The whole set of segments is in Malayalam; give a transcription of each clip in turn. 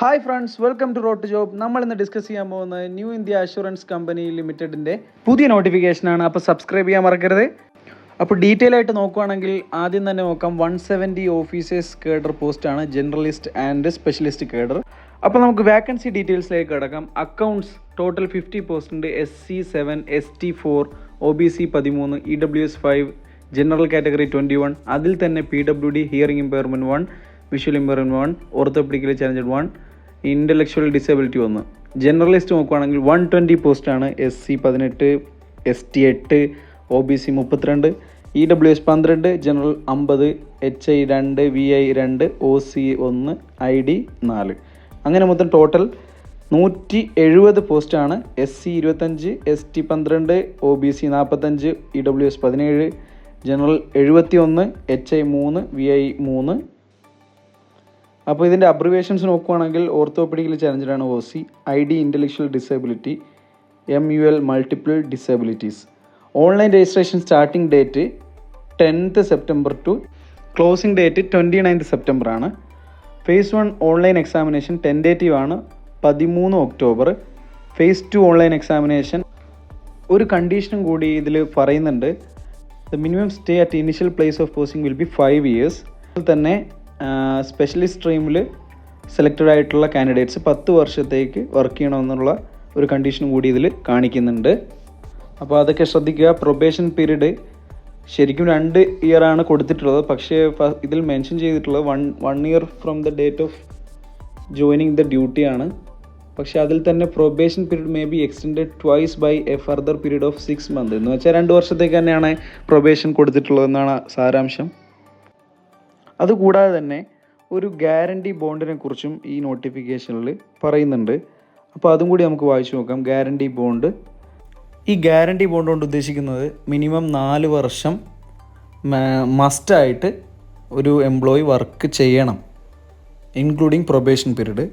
Hi friends welcome to road job നമ്മൾ ഇന്ന് ഡിസ്കസ് ചെയ്യാൻ പോകുന്നത് ന്യൂ ഇന്ത്യ അഷുറൻസ് കമ്പനി ലിമിറ്റഡിന്റെ പുതിയ നോട്ടിഫിക്കേഷനാണ് അപ്പോൾ സബ്സ്ക്രൈബ് ചെയ്യാൻ മറക്കരുത്. അപ്പോൾ ഡീറ്റെയിൽ ആയിട്ട് നോക്കുവാണെങ്കിൽ ആദ്യം തന്നെ നോക്കാം. വൺ സെവന്റി ഓഫീസേഴ്സ് കേഡർ ആണ്. Generalist and specialist cadre. അപ്പോൾ നമുക്ക് വാക്കൻസി ഡീറ്റെയിൽസിലേക്ക് കിടക്കാം. അക്കൗണ്ട്സ് ടോട്ടൽ ഫിഫ്റ്റി പോസ്റ്റ് ഉണ്ട്. S C seven S T four O B C പതിമൂന്ന് E W S five general category twenty one അതിൽ തന്നെ P W D hearing impairment one visual impairment one orthopedically challenged one intellectual disability ഒന്ന് ജനറലിസ്റ്റ് നോക്കുവാണെങ്കിൽ വൺ ട്വന്റി പോസ്റ്റാണ് എസ് സി പതിനെട്ട് എസ് ടി എട്ട് ഒ ബി സി മുപ്പത്തിരണ്ട് ഇ ഡബ്ല്യു എസ് പന്ത്രണ്ട് ജനറൽ അമ്പത് എച്ച് ഐ രണ്ട് വി ഐ രണ്ട് ഒ സി ഒന്ന് ഐ ഡി നാല്. അങ്ങനെ മൊത്തം ടോട്ടൽ നൂറ്റി എഴുപത് പോസ്റ്റാണ് എസ് സി ഇരുപത്തഞ്ച് എസ് ടി പന്ത്രണ്ട് ഒ ബി സി നാൽപ്പത്തഞ്ച് ഇ ഡബ്ല്യു എസ് പതിനേഴ് ജനറൽ എഴുപത്തി ഒന്ന് എച്ച് ഐ മൂന്ന് വി ഐ മൂന്ന് അപ്പോൾ ഇതിന്റെ അബ്രിവേഷൻസ് നോക്കുവാണെങ്കിൽ orthopedical ചാലഞ്ചറാണ് O C I D intellectual disability M U L multiple disabilities online registration starting date tenth September to closing date twenty ninth September ആണ്. Phase one online examination tentative ആണ് പതിമൂന്ന് October phase two online examination ഒരു കണ്ടീഷനും കൂടി ഇതിൽ പറയുന്നുണ്ട്. The minimum stay at initial place of posting will be five years അതിൽ തന്നെ സ്പെഷ്യലിസ്റ്റ് സ്ട്രീമിൽ സെലക്റ്റഡ് ആയിട്ടുള്ള കാൻഡിഡേറ്റ്സ് പത്ത് വർഷത്തേക്ക് വർക്ക് ചെയ്യണമെന്നുള്ള ഒരു കണ്ടീഷൻ കൂടി ഇതിൽ കാണിക്കുന്നുണ്ട്. അപ്പോൾ അതൊക്കെ ശ്രദ്ധിക്കുക. പ്രൊബേഷൻ പീരീഡ് ശരിക്കും രണ്ട് ഇയർ ആണ് കൊടുത്തിട്ടുള്ളത്. പക്ഷേ ഇതിൽ മെൻഷൻ ചെയ്തിട്ടുള്ളത് one one year from the date of joining the duty ആണ്. പക്ഷേ അതിൽ തന്നെ probation period may be extend twice by a further period of six month എന്ന് വെച്ചാൽ രണ്ട് വർഷത്തേക്ക് തന്നെയാണ് പ്രൊബേഷൻ കൊടുത്തിട്ടുള്ളതെന്നാണ് സാരാംശം. അതുകൂടാതെ തന്നെ ഒരു ഗ്യാരണ്ടി ബോണ്ടിനെ കുറിച്ചും ഈ നോട്ടിഫിക്കേഷനിൽ പറയുന്നുണ്ട്. അപ്പോൾ അതും കൂടി നമുക്ക് വായിച്ചു നോക്കാം. Guarantee bond. ഈ ഗ്യാരണ്ടി ബോണ്ട് കൊണ്ട് ഉദ്ദേശിക്കുന്നത് മിനിമം നാല് വർഷം മസ്റ്റായിട്ട് ഒരു എംപ്ലോയി വർക്ക് ചെയ്യണം ഇൻക്ലൂഡിങ് പ്രൊബേഷൻ പീരീഡ്.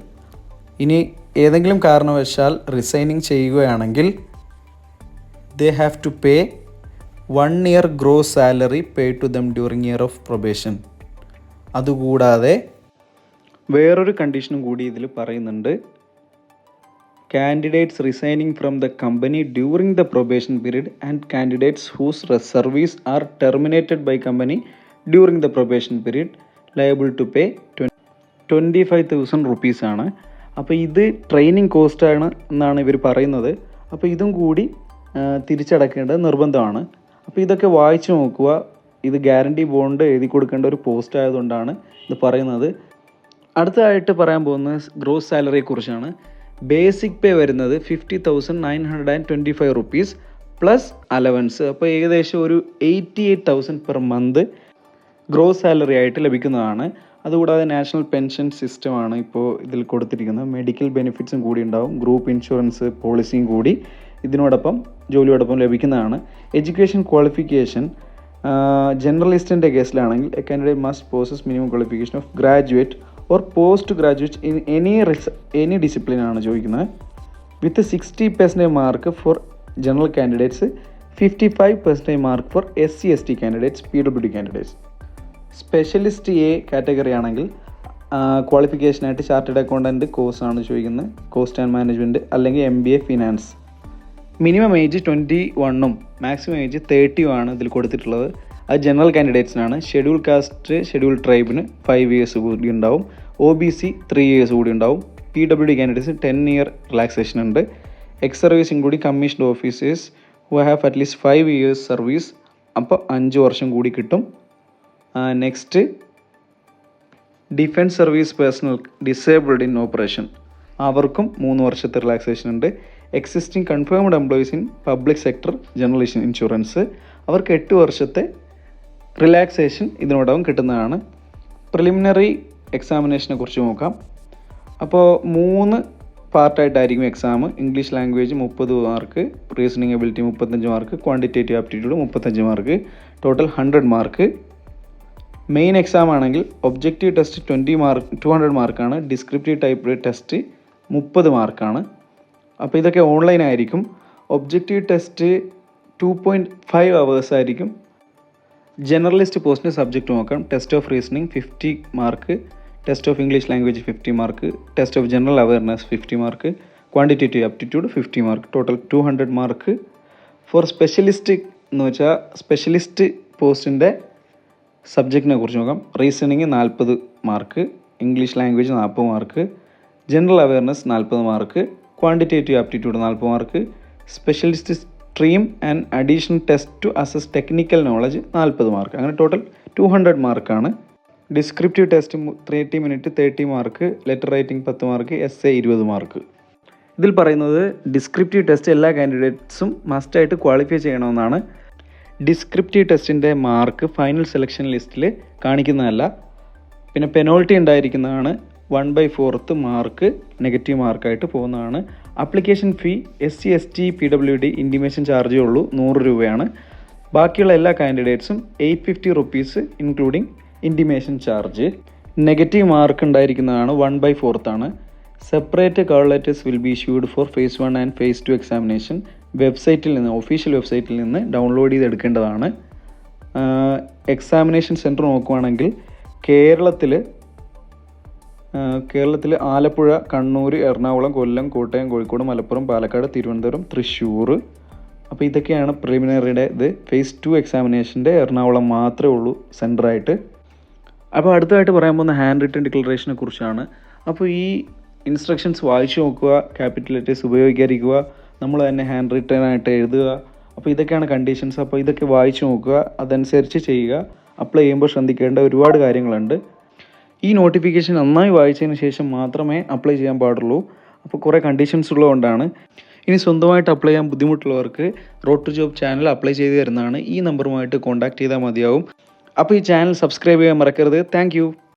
ഇനി ഏതെങ്കിലും കാരണവശാൽ റിസൈനിങ് ചെയ്യുകയാണെങ്കിൽ they have to pay one year gross salary pay to them during year of probation അതുകൂടാതെ വേറൊരു കണ്ടീഷനും കൂടി ഇതിൽ പറയുന്നുണ്ട്. Candidates resigning from the company during the probation period and candidates whose service are terminated by company during the probation period liable to pay twenty five thousand റുപ്പീസാണ് അപ്പോൾ ഇത് ട്രെയിനിങ് കോസ്റ്റാണ് എന്നാണ് ഇവർ പറയുന്നത്. അപ്പോൾ ഇതും കൂടി തിരിച്ചടക്കേണ്ട തിരിച്ചടക്കേണ്ടത് നിർബന്ധമാണ്. അപ്പോൾ ഇതൊക്കെ വായിച്ചു നോക്കുക. ഇത് ഗ്യാരണ്ടി ബോണ്ട് എഴുതി കൊടുക്കേണ്ട ഒരു പോസ്റ്റ് ആയതുകൊണ്ടാണ് ഇത് പറയുന്നത്. അടുത്തതായിട്ട് പറയാൻ പോകുന്നത് ഗ്രോസ് സാലറിയെ കുറിച്ചാണ് ബേസിക് പേ വരുന്നത് fifty thousand nine hundred and twenty five rupees plus allowance അപ്പോൾ ഏകദേശം ഒരു eighty eight thousand per month gross salary ആയിട്ട് ലഭിക്കുന്നതാണ്. അതുകൂടാതെ നാഷണൽ പെൻഷൻ സിസ്റ്റമാണ് ഇപ്പോൾ ഇതിൽ കൊടുത്തിരിക്കുന്നത്. മെഡിക്കൽ ബെനിഫിറ്റ്സും കൂടി ഉണ്ടാവും. ഗ്രൂപ്പ് ഇൻഷുറൻസ് പോളിസിയും കൂടി ഇതിനോടൊപ്പം ജോലിയോടൊപ്പം ലഭിക്കുന്നതാണ്. എഡ്യൂക്കേഷൻ ക്വാളിഫിക്കേഷൻ ജനറലിസ്റ്റിന്റെ കേസിലാണെങ്കിൽ a candidate must possess minimum qualification of graduate or post graduate in any any discipline ആണ് ചോദിക്കുന്നത്. With sixty percentage mark for general candidates fifty five percentage mark for S C S T candidates P W D candidates specialist A category ആണെങ്കിൽ ക്വാളിഫിക്കേഷനായിട്ട് ചാർട്ടേഡ് അക്കൗണ്ടന്റ് കോഴ്സാണ് ചോദിക്കുന്നത്. കോസ്റ്റ് ആൻഡ് മാനേജ്മെന്റ് അല്ലെങ്കിൽ M B A finance minimum age twenty വണ്ണും മാക്സിമം ഏജ് തേർട്ടിയും ആണ് ഇതിൽ കൊടുത്തിട്ടുള്ളത്. അത് ജനറൽ കാൻഡിഡേറ്റ്സിനാണ് ഷെഡ്യൂൾ കാസ്റ്റ് ഷെഡ്യൂൾ ട്രൈബിന് ഫൈവ് ഇയേഴ്സ് കൂടി ഉണ്ടാവും. O B C three years കൂടി ഉണ്ടാവും. P W D candidates ten year relaxation ഉണ്ട്. എക്സ് സർവീസും കൂടി commissioned officers who have at least five years service അപ്പോൾ അഞ്ച് വർഷം കൂടി കിട്ടും. Next defence service personnel disabled in operation അവർക്കും മൂന്ന് വർഷത്തെ റിലാക്സേഷൻ ഉണ്ട്. Existing confirmed employees in public sector generation insurance അവർക്ക് എട്ട് വർഷത്തെ റിലാക്സേഷൻ ഇതിനോടകം കിട്ടുന്നതാണ്. പ്രിലിമിനറി എക്സാമിനേഷനെ കുറിച്ച് നോക്കാം. അപ്പോൾ മൂന്ന് പാർട്ടായിട്ടായിരിക്കും എക്സാം ഇംഗ്ലീഷ് ലാംഗ്വേജ് മുപ്പത് മാർക്ക് റീസണിങ് എബിലിറ്റി മുപ്പത്തഞ്ച് മാർക്ക് ക്വാണ്ടിറ്റേറ്റീവ് ആപ്റ്റിറ്റ്യൂഡ് മുപ്പത്തഞ്ച് mark total hundred mark main exam ആണെങ്കിൽ objective test twenty mark two hundred മാർക്കാണ് ഡിസ്ക്രിപ്റ്റീവ് ടൈപ്പ് ടെസ്റ്റ് മുപ്പത് മാർക്കാണ് അപ്പോൾ ഇതൊക്കെ ഓൺലൈൻ ആയിരിക്കും. Objective test two point five hours ആയിരിക്കും. ജനറലിസ്റ്റ് പോസ്റ്റിന് സബ്ജക്റ്റ് നോക്കാം. Test of reasoning fifty mark test of English language fifty mark test of general awareness fifty mark quantitative aptitude fifty mark total two hundred mark for specialist എന്ന് വെച്ചാൽ സ്പെഷ്യലിസ്റ്റ് പോസ്റ്റിന്റെ സബ്ജക്റ്റിനെ കുറിച്ച് നോക്കാം. റീസണിങ് നാൽപ്പത് മാർക്ക് ഇംഗ്ലീഷ് ലാംഗ്വേജ് നാൽപ്പത് മാർക്ക് ജനറൽ അവയർനെസ് നാൽപ്പത് മാർക്ക് ക്വാണ്ടിറ്റേറ്റീവ് ആപ്റ്റിറ്റ്യൂഡ് നാൽപ്പത് mark specialist stream and additional test to assess technical knowledge നാൽപ്പത് മാർക്ക് അങ്ങനെ ടോട്ടൽ ടു ഹൺഡ്രഡ് മാർക്കാണ് descriptive test thirty minute thirty mark letter writing പത്ത് മാർക്ക് എസ് എ ഇരുപത് മാർക്ക് ഇതിൽ പറയുന്നത് ഡിസ്ക്രിപ്റ്റീവ് ടെസ്റ്റ് എല്ലാ കാൻഡിഡേറ്റ്സും മസ്റ്റായിട്ട് ക്വാളിഫൈ ചെയ്യണമെന്നാണ്. ഡിസ്ക്രിപ്റ്റീവ് ടെസ്റ്റിന്റെ മാർക്ക് ഫൈനൽ സെലക്ഷൻ ലിസ്റ്റിൽ കാണിക്കുന്നതല്ല. പിന്നെ പെനോൾട്ടി ഉണ്ടായിരിക്കുന്നതാണ്. One by fourth mark negative മാർക്കായിട്ട് പോകുന്നതാണ്. Application fee S C S T P W D intimation ചാർജേ ഉള്ളൂ നൂറ് രൂപയാണ്. ബാക്കിയുള്ള എല്ലാ കാൻഡിഡേറ്റ്സും eight fifty rupees including intimation charge negative mark ഉണ്ടായിരിക്കുന്നതാണ് വൺ ബൈ ഫോർത്ത് ആണ്. Separate cover letters will be issued for phase one and phase two examination വെബ്സൈറ്റിൽ നിന്ന് ഒഫീഷ്യൽ വെബ്സൈറ്റിൽ നിന്ന് ഡൗൺലോഡ് ചെയ്തെടുക്കേണ്ടതാണ്. എക്സാമിനേഷൻ സെന്റർ നോക്കുവാണെങ്കിൽ കേരളത്തിൽ കേരളത്തിൽ ആലപ്പുഴ കണ്ണൂർ എറണാകുളം കൊല്ലം കോട്ടയം കോഴിക്കോട് മലപ്പുറം പാലക്കാട് തിരുവനന്തപുരം തൃശ്ശൂർ. അപ്പോൾ ഇതൊക്കെയാണ് പ്രിലിമിനറിയുടെ ഇത്. ഫേസ് ടു എക്സാമിനേഷന്റെ എറണാകുളം മാത്രമേ ഉള്ളൂ സെന്ററായിട്ട് അപ്പോൾ അടുത്തതായിട്ട് പറയാൻ പോകുന്ന ഹാൻഡ് റിട്ടൺ ഡിക്ലറേഷനെ കുറിച്ചാണ്. അപ്പോൾ ഈ ഇൻസ്ട്രക്ഷൻസ് വായിച്ചു നോക്കുക ക്യാപിറ്റൽ ലെറ്റേഴ്സ് ഉപയോഗിക്കാതിരിക്കുക നമ്മൾ തന്നെ ഹാൻഡ് റിട്ടേൺ ആയിട്ട് എഴുതുക. അപ്പോൾ ഇതൊക്കെയാണ് കണ്ടീഷൻസ് അപ്പോൾ ഇതൊക്കെ വായിച്ചു നോക്കുക അതനുസരിച്ച് ചെയ്യുക അപ്ലൈ ചെയ്യുമ്പോൾ ശ്രദ്ധിക്കേണ്ട ഒരുപാട് കാര്യങ്ങളുണ്ട്. ഈ നോട്ടിഫിക്കേഷൻ നന്നായി വായിച്ചതിന് ശേഷം മാത്രമേ അപ്ലൈ ചെയ്യാൻ പാടുള്ളൂ. അപ്പോൾ കുറേ കണ്ടീഷൻസ് ഉള്ളതുകൊണ്ടാണ്. ഇനി സ്വന്തമായിട്ട് അപ്ലൈ ചെയ്യാൻ ബുദ്ധിമുട്ടുള്ളവർക്ക് road to job channel apply ചെയ്ത് തരുന്നതാണ്. ഈ നമ്പറുമായിട്ട് കോൺടാക്ട് ചെയ്താൽ മതിയാവും. അപ്പോൾ ഈ ചാനൽ സബ്സ്ക്രൈബ് ചെയ്യാൻ മറക്കരുത്. താങ്ക്